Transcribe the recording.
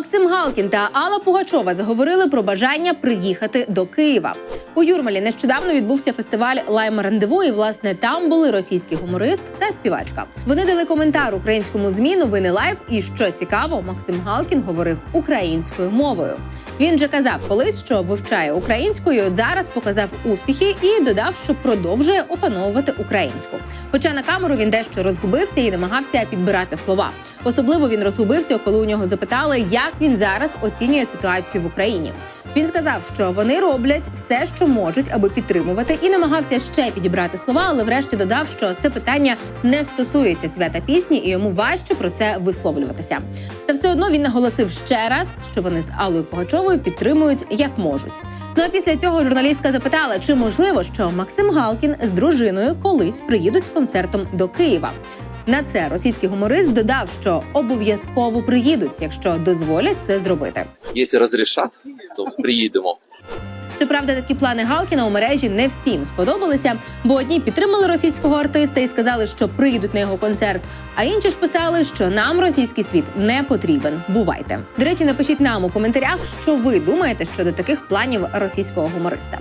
Максим Галкін та Алла Пугачова заговорили про бажання приїхати до Києва. У Юрмалі нещодавно відбувся фестиваль Лайма Рандеву, і власне там були російський гуморист та співачка. Вони дали коментар українському змі новини Лайв. І що цікаво, Максим Галкін говорив українською мовою. Він же казав колись, що вивчає українською. Зараз показав успіхи і додав, що продовжує опановувати українську. Хоча на камеру він дещо розгубився і намагався підбирати слова. Особливо він розгубився, коли у нього запитали, як він зараз оцінює ситуацію в Україні. Він сказав, що вони роблять все, що можуть, аби підтримувати, і намагався ще підібрати слова, але врешті додав, що це питання не стосується свята пісні, і йому важче про це висловлюватися. Та все одно він наголосив ще раз, що вони з Аллою Пугачовою підтримують як можуть. Ну а після цього журналістка запитала, чи можливо, що Максим Галкін з дружиною колись приїдуть з концертом до Києва. На це російський гуморист додав, що обов'язково приїдуть, якщо дозволять це зробити. Якщо розрішать, то приїдемо. Щоправда, такі плани Галкіна у мережі не всім сподобалися, бо одні підтримали російського артиста і сказали, що приїдуть на його концерт. А інші ж писали, що нам російський світ не потрібен. Бувайте. До речі, напишіть нам у коментарях, що ви думаєте щодо таких планів російського гумориста.